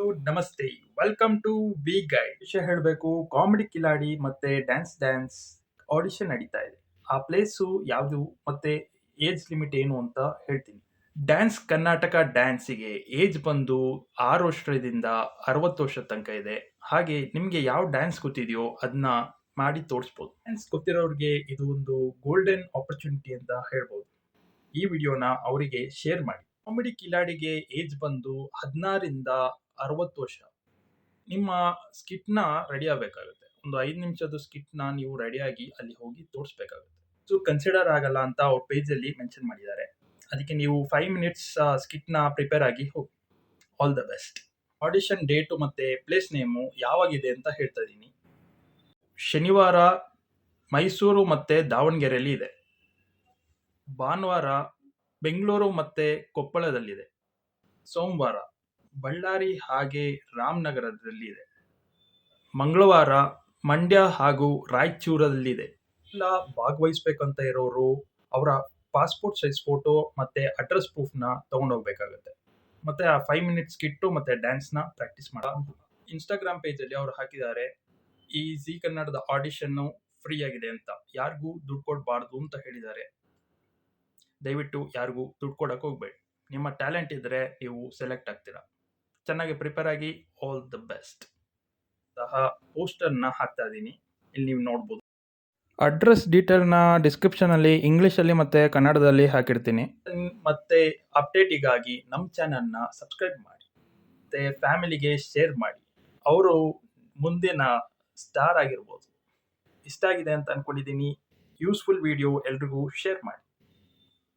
ನಮಸ್ತೆ. Welcome to B guide ವಿಷಯ ಹೇಳಬೇಕು ಕಾಮಿಡಿ ಕಿಲಾಡಿ ಮತ್ತೆ ಡ್ಯಾನ್ಸ್ ಡ್ಯಾನ್ಸ್ ಆಡಿಷನ್ ನಡೀತಾ ಇದೆ. ಆ ಪ್ಲೇಸು ಯಾವುದು ಮತ್ತೆ ಏಜ್ ಲಿಮಿಟ್ ಏನು ಅಂತ ಹೇಳ್ತೀನಿ. ಡ್ಯಾನ್ಸ್ ಕರ್ನಾಟಕ ಡ್ಯಾನ್ಸಿಗೆ ಏಜ್ ಬಂದು ಆರು ವರ್ಷದಿಂದ ಅರವತ್ತು ವರ್ಷದ ತನಕ ಇದೆ. ಹಾಗೆ ನಿಮಗೆ ಯಾವ ಡ್ಯಾನ್ಸ್ ಗೊತ್ತಿದೆಯೋ ಅದನ್ನ ಮಾಡಿ ತೋರಿಸ್ಬೋದು. ಡ್ಯಾನ್ಸ್ ಗೊತ್ತಿರೋರಿಗೆ ಇದು ಒಂದು ಗೋಲ್ಡನ್ ಆಪರ್ಚುನಿಟಿ ಅಂತ ಹೇಳ್ಬೋದು. ಈ ವಿಡಿಯೋನ ಅವರಿಗೆ ಶೇರ್ ಮಾಡಿ. ಕಾಮಿಡಿ ಕಿಲಾಡಿಗೆ ಏಜ್ ಬಂದು ಹದಿನಾರಿಂದ ಅರವತ್ತು ವರ್ಷ. ನಿಮ್ಮ ಸ್ಕಿಟ್ನ ರೆಡಿ ಆಗಬೇಕಾಗುತ್ತೆ. ಒಂದು ಐದು ನಿಮಿಷದ ಸ್ಕಿಟ್ನ ನೀವು ರೆಡಿಯಾಗಿ ಅಲ್ಲಿ ಹೋಗಿ ತೋರಿಸ್ಬೇಕಾಗುತ್ತೆ. ಸೊ ಕನ್ಸಿಡರ್ ಆಗಲ್ಲ ಅಂತ ಅವ್ರ ಪೇಜಲ್ಲಿ ಮೆನ್ಷನ್ ಮಾಡಿದ್ದಾರೆ. ಅದಕ್ಕೆ ನೀವು ಫೈವ್ ಮಿನಿಟ್ಸ್ ಸ್ಕಿಟ್ನ ಪ್ರಿಪೇರ್ ಆಗಿ ಹೋಗಿ. All the best audition date ಮತ್ತು ಪ್ಲೇಸ್ ನೇಮು ಯಾವಾಗಿದೆ ಅಂತ ಹೇಳ್ತಾ ಇದ್ದೀನಿ. ಶನಿವಾರ ಮೈಸೂರು ಮತ್ತು ದಾವಣಗೆರೆಯಲ್ಲಿ ಇದೆ. ಭಾನುವಾರ ಬೆಂಗಳೂರು ಮತ್ತು ಕೊಪ್ಪಳದಲ್ಲಿದೆ. ಸೋಮವಾರ ಬಳ್ಳಾರಿ ಹಾಗೆ ರಾಮನಗರದಲ್ಲಿದೆ. ಮಂಗಳವಾರ ಮಂಡ್ಯ ಹಾಗೂ ರಾಯಚೂರದಲ್ಲಿದೆ. ಎಲ್ಲ ಭಾಗವಹಿಸ್ಬೇಕಂತ ಇರೋರು ಅವರ ಪಾಸ್ಪೋರ್ಟ್ ಸೈಜ್ ಫೋಟೋ ಮತ್ತು ಅಡ್ರೆಸ್ ಪ್ರೂಫ್ನ ಹೋಗ್ಬೇಕಾಗತ್ತೆ ಮತ್ತು ಆ ಫೈವ್ ಮಿನಿಟ್ಸ್ ಕಿಟ್ಟು ಮತ್ತು ಡ್ಯಾನ್ಸ್ನ ಪ್ರಾಕ್ಟೀಸ್ ಮಾಡ. ಇನ್ಸ್ಟಾಗ್ರಾಮ್ ಪೇಜಲ್ಲಿ ಅವರು ಹಾಕಿದ್ದಾರೆ, ಈ ಜಿ ಕನ್ನಡದ ಆಡಿಷನ್ನು ಫ್ರೀ ಆಗಿದೆ ಅಂತ. ಯಾರಿಗೂ ದುಡ್ಡು ಕೊಡಬಾರ್ದು ಅಂತ ಹೇಳಿದ್ದಾರೆ. ದಯವಿಟ್ಟು ಯಾರಿಗೂ ದುಡ್ಡು ಕೊಡಕ್ಕೆ ಹೋಗ್ಬೇಡಿ. ನಿಮ್ಮ ಟ್ಯಾಲೆಂಟ್ ಇದ್ದರೆ ನೀವು ಸೆಲೆಕ್ಟ್ ಆಗ್ತೀರಾ. ಚೆನ್ನಾಗಿ ಪ್ರಿಪೇರ್ ಆಗಿ, ಆಲ್ ದ ಬೆಸ್ಟ್. ಸಹ ಪೋಸ್ಟರ್ನ ಹಾಕ್ತಾ ಇದ್ದೀನಿ. ಇಲ್ಲಿ ನೀವು ನೋಡ್ಬೋದು. ಅಡ್ರೆಸ್ ಡೀಟೇಲ್ನ ಡಿಸ್ಕ್ರಿಪ್ಷನಲ್ಲಿ ಇಂಗ್ಲೀಷಲ್ಲಿ ಮತ್ತು ಕನ್ನಡದಲ್ಲಿ ಹಾಕಿರ್ತೀನಿ. ಮತ್ತು ಅಪ್ಡೇಟಿಗಾಗಿ ನಮ್ಮ ಚಾನಲ್ನ ಸಬ್ಸ್ಕ್ರೈಬ್ ಮಾಡಿ. ಮತ್ತು ಫ್ಯಾಮಿಲಿಗೆ ಶೇರ್ ಮಾಡಿ. ಅವರು ಮುಂದಿನ ಸ್ಟಾರ್ ಆಗಿರ್ಬೋದು. ಇಷ್ಟ ಆಗಿದೆ ಅಂತ ಅಂದ್ಕೊಂಡಿದ್ದೀನಿ ಯೂಸ್ಫುಲ್ ವಿಡಿಯೋ ಎಲ್ರಿಗೂ ಶೇರ್ ಮಾಡಿ.